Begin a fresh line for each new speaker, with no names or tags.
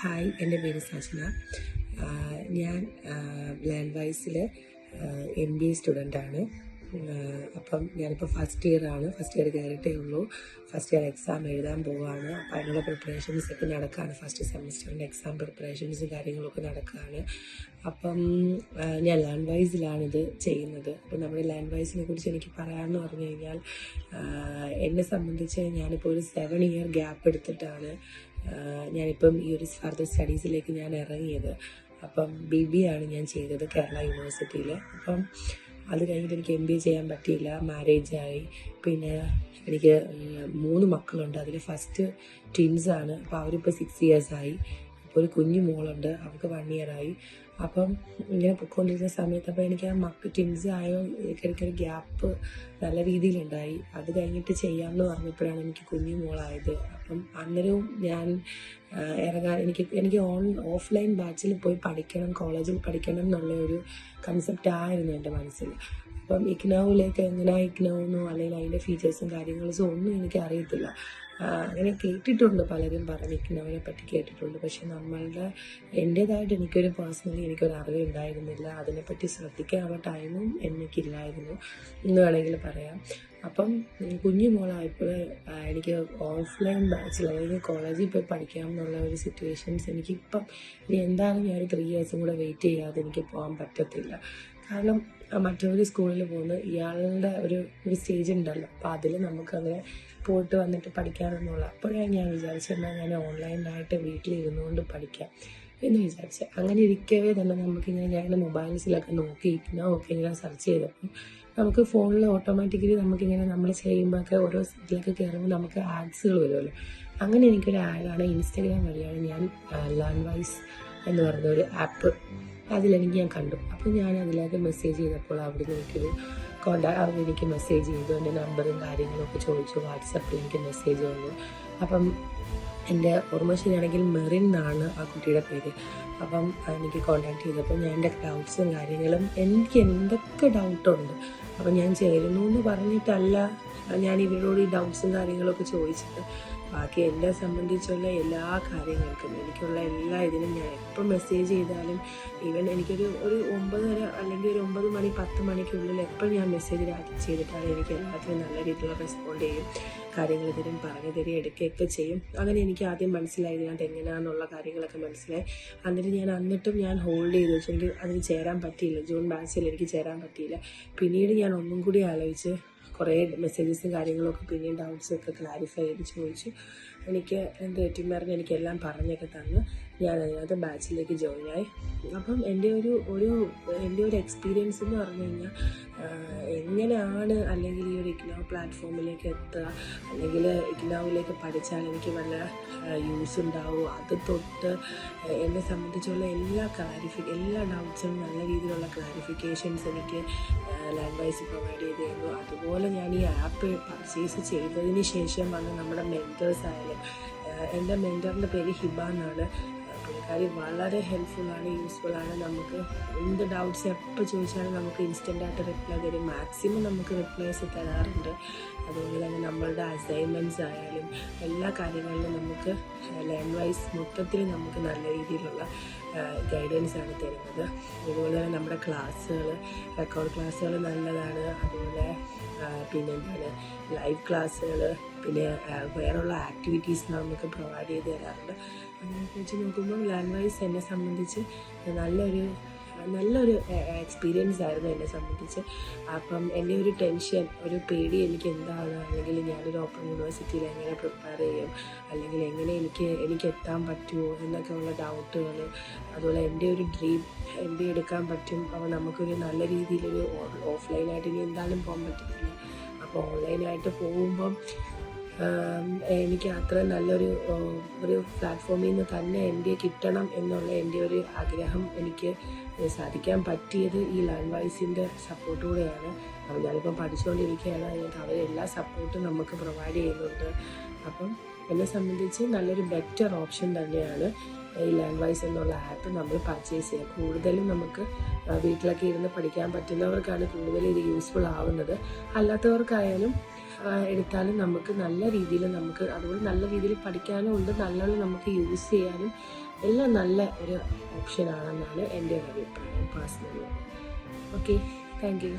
Hi എന്റെ പേര് സജന. ഞാൻ ലാൻഡ് വൈസിൽ എം ബി എ സ്റ്റുഡന്റാണ് അപ്പം ഞാനിപ്പോൾ ഫസ്റ്റ് ഇയർ ആണ്. ഫസ്റ്റ് ഇയർ കയറിയിട്ടേ ഉള്ളൂ. ഫസ്റ്റ് ഇയർ എക്സാം എഴുതാൻ പോവുകയാണ് അപ്പം അതിനുള്ള പ്രിപ്പറേഷൻസ് ഒക്കെ നടക്കുകയാണ് ഫസ്റ്റ് സെമിസ്റ്ററിന്റെ എക്സാം പ്രിപ്പറേഷൻസ് കാര്യങ്ങളൊക്കെ നടക്കുകയാണ് അപ്പം ഞാൻ ലാൻഡ് വൈസിലാണിത് ചെയ്യുന്നത്. അപ്പം നമ്മുടെ ലാൻഡ് വൈസിനെ കുറിച്ച് എനിക്ക് പറയാമെന്ന് പറഞ്ഞു കഴിഞ്ഞാൽ എന്നെ സംബന്ധിച്ച് ഞാനിപ്പോൾ ഒരു സെവൻ ഇയർ ഗ്യാപ്പ് എടുത്തിട്ടാണ് ഞാനിപ്പം ഈ ഒരു ഫർദർ സ്റ്റഡീസിലേക്ക് ഞാൻ ഇറങ്ങിയത്. അപ്പം ബി ബി ആണ് ഞാൻ ചെയ്തത് കേരള യൂണിവേഴ്സിറ്റിയിൽ അപ്പം അത് കഴിഞ്ഞിട്ട് എനിക്ക് എം ബി എ ചെയ്യാൻ പറ്റിയില്ല. മാരേജ് ആയി. പിന്നെ എനിക്ക് മൂന്ന് മക്കളുണ്ട്. അതിൽ ഫസ്റ്റ് ട്വിൻസാണ് അപ്പോൾ അവരിപ്പോൾ സിക്സ് ഇയേഴ്സ് ആയി. ഇപ്പോൾ ഒരു കുഞ്ഞു മോളുണ്ട്. അവൾക്ക് വൺ ഇയർ ആയി. അപ്പം ഇങ്ങനെ പൊയ്ക്കൊണ്ടിരുന്ന സമയത്ത് അപ്പോൾ എനിക്ക് ആ മക്ക് ട്വിൻസ് ആയോ എനിക്കൊരു ഗ്യാപ്പ് നല്ല രീതിയിലുണ്ടായി. അത് കഴിഞ്ഞിട്ട് ചെയ്യാമെന്ന് പറഞ്ഞപ്പോഴാണ് എനിക്ക് കുഞ്ഞു മോളായത്. അപ്പം അന്നേരവും ഞാൻ ഇറങ്ങാൻ എനിക്ക് എനിക്ക് ഓൺ ഓഫ്ലൈൻ ബാച്ചിൽ പോയി പഠിക്കണം കോളേജിൽ പഠിക്കണം എന്നുള്ള ഒരു കൺസെപ്റ്റ് ആയിരുന്നു എന്റെ മനസ്സിൽ. അപ്പം ഇഗ്നോവിലേക്ക് എങ്ങനെ ഇഗ്നോന്നോ അല്ലെങ്കിൽ അതിന്റെ ഫീച്ചേഴ്സും കാര്യങ്ങളും ഒന്നും എനിക്ക് അറിയത്തില്ല അങ്ങനെ കേട്ടിട്ടുണ്ട് പലരും പറഞ്ഞിരിക്കുന്നവരെ പറ്റി കേട്ടിട്ടുണ്ട്. പക്ഷെ നമ്മളുടെ എന്റേതായിട്ട് എനിക്കൊരു പേഴ്സണലി എനിക്കൊരു അറിവ് ഉണ്ടായിരുന്നില്ല. അതിനെപ്പറ്റി ശ്രദ്ധിക്കാനുള്ള ടൈമും എനിക്കില്ലായിരുന്നു. എന്ന് വേണമെങ്കിൽ പറയാം. അപ്പം കുഞ്ഞു മോളായപ്പോൾ എനിക്ക് ഓഫ്ലൈൻ ബാച്ചിൽ അതായത് കോളേജിൽ പോയി പഠിക്കാം എന്നുള്ള ഒരു സിറ്റുവേഷൻസ് എനിക്കിപ്പം ഇനി എന്താണ് ഞാൻ ഒരു ത്രീ ഇയേഴ്സും കൂടെ വെയിറ്റ് ചെയ്യാതെ എനിക്ക് പോകാൻ പറ്റത്തില്ല. കാരണം മറ്റൊരു സ്കൂളിൽ പോകുന്ന ഇയാളുടെ ഒരു ഒരു സ്റ്റേജ് ഉണ്ടല്ലോ. അപ്പോൾ അതിൽ നമുക്കങ്ങനെ പോയിട്ട് വന്നിട്ട് പഠിക്കാമെന്നുള്ള. അപ്പോഴാണ് ഞാൻ വിചാരിച്ചെന്നാൽ ഞാൻ ഓൺലൈനായിട്ട് വീട്ടിലിരുന്നുകൊണ്ട് പഠിക്കാം എന്ന് വിചാരിച്ചു അങ്ങനെ ഇരിക്കവേ തന്നെ നമുക്കിങ്ങനെ ഞാൻ മൊബൈൽസിലൊക്കെ നോക്കി ഇഗ്നോ ഓക്കെ ഇങ്ങനെ സെർച്ച് ചെയ്തപ്പം നമുക്ക് ഫോണിൽ ഓട്ടോമാറ്റിക്കലി നമുക്കിങ്ങനെ നമ്മൾ ചെയ്യുമ്പോഴൊക്കെ ഓരോ ഇതിലൊക്കെ കയറുമ്പോൾ നമുക്ക് ആഡ്സുകൾ വരുമല്ലോ അങ്ങനെ എനിക്കൊരു ആഡാണ് ഇൻസ്റ്റാഗ്രാം വഴിയാണ് ഞാൻ ലേൺ വൈസ് എന്ന് പറയുന്ന ഒരു ആപ്പ് അതിലെനിക്ക് ഞാൻ കണ്ടു. അപ്പോൾ ഞാൻ അതിലേക്ക് മെസ്സേജ് ചെയ്തപ്പോൾ അവിടെ എനിക്കൊരു കോണ്ടാക്ട് അവർ എനിക്ക് മെസ്സേജ് ചെയ്തു. എന്റെ നമ്പറും കാര്യങ്ങളൊക്കെ ചോദിച്ചു. വാട്സപ്പിൽ എനിക്ക് മെസ്സേജ് വന്നു. അപ്പം എന്റെ ഓർമ്മ ശരിയാണെങ്കിൽ മെറിൻ എന്നാണ് ആ കുട്ടിയുടെ പേര്. അപ്പം എനിക്ക് കോണ്ടാക്ട് ചെയ്തപ്പോൾ ഞാൻ എന്റെ ഡൗട്ട്സും കാര്യങ്ങളും എനിക്ക് എന്തൊക്കെ ഡൗട്ടുണ്ട് അപ്പം ഞാൻ ചേരുന്നു എന്ന് പറഞ്ഞിട്ടല്ല ഞാൻ ഇവരോട് ഈ ഡൗട്ട്സും കാര്യങ്ങളൊക്കെ ചോദിച്ചത്. ബാക്കി എന്നെ സംബന്ധിച്ചുള്ള എല്ലാ കാര്യങ്ങൾക്കും എനിക്കുള്ള എല്ലാ ഇതിനും ഞാൻ എപ്പോൾ മെസ്സേജ് ചെയ്താലും ഈവൻ എനിക്കൊരു ഒരു ഒമ്പതര അല്ലെങ്കിൽ ഒരു ഒമ്പത് മണി പത്ത് മണിക്കുള്ളിൽ എപ്പോൾ ഞാൻ മെസ്സേജ് ചെയ്തിട്ടാണ് എനിക്ക് എല്ലാത്തിനും നല്ല രീതിയിൽ റെസ്പോണ്ട് ചെയ്യും കാര്യങ്ങൾ തരും പറഞ്ഞു തരും എടുക്കുകയൊക്കെ ചെയ്യും. അങ്ങനെ എനിക്ക് ആദ്യം മനസ്സിലായി ഇതിനകത്ത് എങ്ങനെയാണെന്നുള്ള കാര്യങ്ങളൊക്കെ മനസ്സിലായി. എന്നിട്ട് ഞാൻ എന്നിട്ടും ഞാൻ ഹോൾഡ് ചെയ്ത്. വെച്ചു എനിക്ക് അതിന് ചേരാൻ പറ്റിയില്ല. ജൂൺ ബാച്ചിൽ എനിക്ക് ചേരാൻ പറ്റിയില്ല. പിന്നീട് ഞാൻ ഒന്നും കൂടി ആലോചിച്ച് കുറേ മെസ്സേജസും കാര്യങ്ങളൊക്കെ പിന്നെയും ഡൗട്ട്സൊക്കെ ക്ലാരിഫൈ ചെയ്ത് ചോദിച്ചു എനിക്ക് എന്ത് പറ്റും പറഞ്ഞ് എനിക്കെല്ലാം പറഞ്ഞൊക്കെ തന്ന്. ഞാൻ അതിനകത്ത് ബാച്ചിലേക്ക് ജോയിൻ ആയി. അപ്പം എന്റെ ഒരു ഒരു എന്റെ ഒരു എക്സ്പീരിയൻസ് എന്ന് പറഞ്ഞു കഴിഞ്ഞാൽ എങ്ങനെയാണ് അല്ലെങ്കിൽ ഈ ഒരു ഇഗ്നോ പ്ലാറ്റ്ഫോമിലേക്ക് എത്തുക അല്ലെങ്കിൽ ഇഗ്നോവിലേക്ക് പഠിച്ചാൽ എനിക്ക് വല്ല യൂസ് ഉണ്ടാവും? അത് തൊട്ട് എന്നെ സംബന്ധിച്ചുള്ള എല്ലാ ക്ലാരിഫി എല്ലാ ഡൗട്ട്സും നല്ല രീതിയിലുള്ള ക്ലാരിഫിക്കേഷൻസ് എനിക്ക് ലാംഗ്വേജ് പ്രൊവൈഡ് ചെയ്ത് തരുന്നു അതുപോലെ ഞാൻ ഈ ആപ്പ് പർച്ചേസ് ചെയ്തതിന് ശേഷം വന്ന് നമ്മുടെ മെന്റേഴ്സ് ആയാലും എന്റെ മെന്ററിന്റെ പേര് ഹിബ എന്നാണ്. പുള്ളിക്കാരി വളരെ ഹെൽപ്ഫുള്ളാണ് യൂസ്ഫുള്ളാണ് നമുക്ക് എന്ത് ഡൗട്ട്സ് എപ്പോൾ ചോദിച്ചാലും നമുക്ക് ഇൻസ്റ്റന്റായിട്ട് റിപ്ലൈ തരും. മാക്സിമം നമുക്ക് റിപ്ലൈസ് തരാറുണ്ട്. അതുപോലെ തന്നെ നമ്മളുടെ അസൈൻമെന്റ്സ് ആയാലും എല്ലാ കാര്യങ്ങളിലും നമുക്ക് ലാൻഡ് വൈസ് മൊത്തത്തിൽ നമുക്ക് നല്ല രീതിയിലുള്ള ഗൈഡൻസ് ആണ് തരുന്നത്. അതുപോലെ തന്നെ നമ്മുടെ ക്ലാസ്സുകൾ റെക്കോർഡ് ക്ലാസ്സുകൾ നല്ലതാണ്. അതുപോലെ ആ, പിന്നെ എന്താണ് ലൈവ് ക്ലാസ്സുകൾ പിന്നെ വേറെയുള്ള ആക്ടിവിറ്റീസ് നമുക്ക് പ്രൊവൈഡ് ചെയ്ത് തരാറുണ്ട്. അങ്ങനെയൊക്കെ വെച്ച് നോക്കുമ്പോൾ ലാൻഡ് വൈസ് എന്നെ സംബന്ധിച്ച് നല്ലൊരു നല്ലൊരു എക്സ്പീരിയൻസ് ആയിരുന്നു എന്നെ സംബന്ധിച്ച്. അപ്പം എന്റെ ഒരു ടെൻഷൻ ഒരു പേടി എനിക്ക് എന്താണ്? അല്ലെങ്കിൽ ഞാനൊരു ഓപ്പൺ യൂണിവേഴ്സിറ്റിയിൽ എങ്ങനെ പ്രിപ്പയർ ചെയ്യും? അല്ലെങ്കിൽ എങ്ങനെ എനിക്ക് എനിക്ക് എത്താൻ പറ്റുമോ? എന്നൊക്കെ ഉള്ള ഡൗട്ടുകൾ അതുപോലെ എന്റെ ഒരു ഡ്രീം എന്ത് എടുക്കാൻ പറ്റും. അപ്പോൾ നമുക്കൊരു നല്ല രീതിയിലൊരു ഓഫ്ലൈനായിട്ട് ഇനി എന്തായാലും പോകാൻ പറ്റത്തില്ല. അപ്പോൾ ഓൺലൈനായിട്ട് പോകുമ്പം എനിക്ക് അത്ര നല്ലൊരു ഒരു പ്ലാറ്റ്ഫോമിൽ നിന്ന് തന്നെ എന്റെ കിട്ടണം എന്നുള്ള എന്റെ ഒരു ആഗ്രഹം എനിക്ക് സാധിക്കാൻ പറ്റിയത് ഈ ലാൻഡ് വൈസിന്റെ സപ്പോർട്ടോടെയാണ് അപ്പം ഞാനിപ്പം പഠിച്ചുകൊണ്ടിരിക്കുകയാണ്. അതിനകത്ത് അവരെല്ലാ സപ്പോർട്ടും നമുക്ക് പ്രൊവൈഡ് ചെയ്യുന്നുണ്ട്. അപ്പം എന്നെ സംബന്ധിച്ച് നല്ലൊരു ബെറ്റർ ഓപ്ഷൻ തന്നെയാണ് ഈ ലാൻഡ് വൈസ് എന്നുള്ള ആപ്പ് നമ്മൾ പർച്ചേസ് ചെയ്യുക. കൂടുതലും നമുക്ക് വീട്ടിലൊക്കെ ഇരുന്ന് പഠിക്കാൻ പറ്റുന്നവർക്കാണ് കൂടുതൽ ഇത് യൂസ്ഫുൾ ആവുന്നത്. അല്ലാത്തവർക്കായാലും എടുത്താലും നമുക്ക് നല്ല രീതിയിൽ നമുക്ക് അതുപോലെ നല്ല രീതിയിൽ പഠിക്കാനും ഉണ്ട് നല്ലോണം നമുക്ക് യൂസ് ചെയ്യാനും എല്ലാം നല്ല ഒരു ഓപ്ഷനാണെന്നാണ് എന്റെ ഒരു അഭിപ്രായം പേഴ്സണലി ഓക്കെ താങ്ക് യു